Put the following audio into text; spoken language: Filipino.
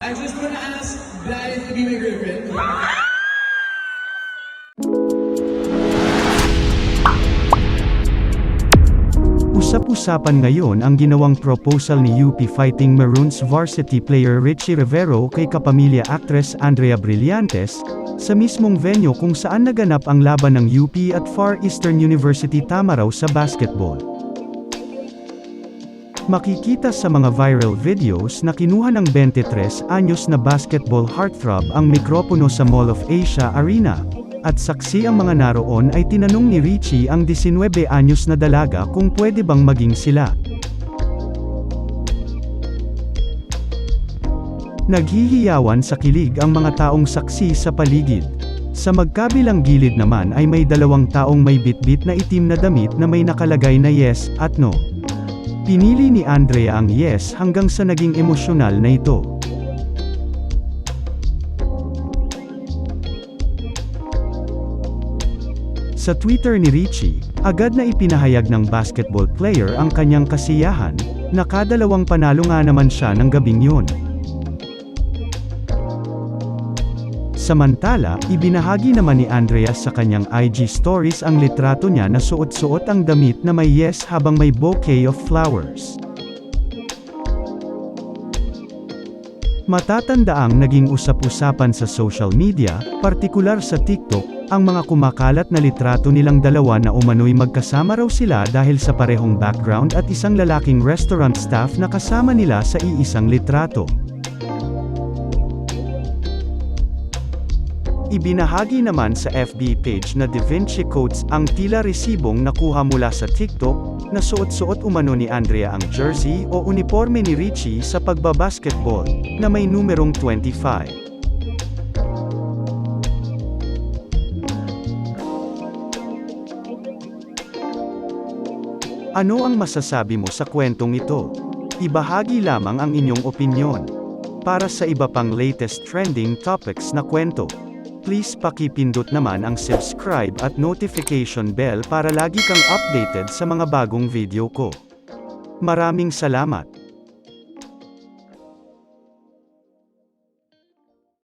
I just want to ask Gladys to be my girlfriend. Usap-usapan ngayon ang ginawang proposal ni UP Fighting Maroons varsity player Richie Rivero kay kapamilya actress Andrea Brillantes, sa mismong venue kung saan naganap ang laban ng UP at Far Eastern University Tamaraw sa basketball. Makikita sa mga viral videos na kinuha ng 23 anyos na basketball heartthrob ang mikropono sa Mall of Asia Arena, at saksi ang mga naroon ay tinanong ni Richie ang 19 anyos na dalaga kung pwede bang maging sila. Naghihiyawan sa kilig ang mga taong saksi sa paligid. Sa magkabilang gilid naman ay may dalawang taong may bitbit na itim na damit na may nakalagay na yes at no. Pinili ni Andrea ang yes hanggang sa naging emosyonal na ito. Sa Twitter ni Richie, agad na ipinahayag ng basketball player ang kanyang kasiyahan, nakadalawang panalo nga naman siya ng gabing yun. Samantala, ibinahagi naman ni Andrea sa kanyang IG stories ang litrato niya na suot-suot ang damit na may yes habang may bouquet of flowers. Matatandaang naging usap-usapan sa social media, partikular sa TikTok, ang mga kumakalat na litrato nilang dalawa na umano'y magkasama raw sila dahil sa parehong background at isang lalaking restaurant staff na kasama nila sa iisang litrato. Ibinahagi naman sa FB page na Da Vinci Codes ang tila resibong nakuha mula sa TikTok, na suot-suot umano ni Andrea ang jersey o uniforme ni Richie sa pagbabasketball, na may numerong 25. Ano ang masasabi mo sa kwentong ito? Ibahagi lamang ang inyong opinyon. Para sa iba pang latest trending topics na kwento, please pakipindot naman ang subscribe at notification bell para lagi kang updated sa mga bagong video ko. Maraming salamat!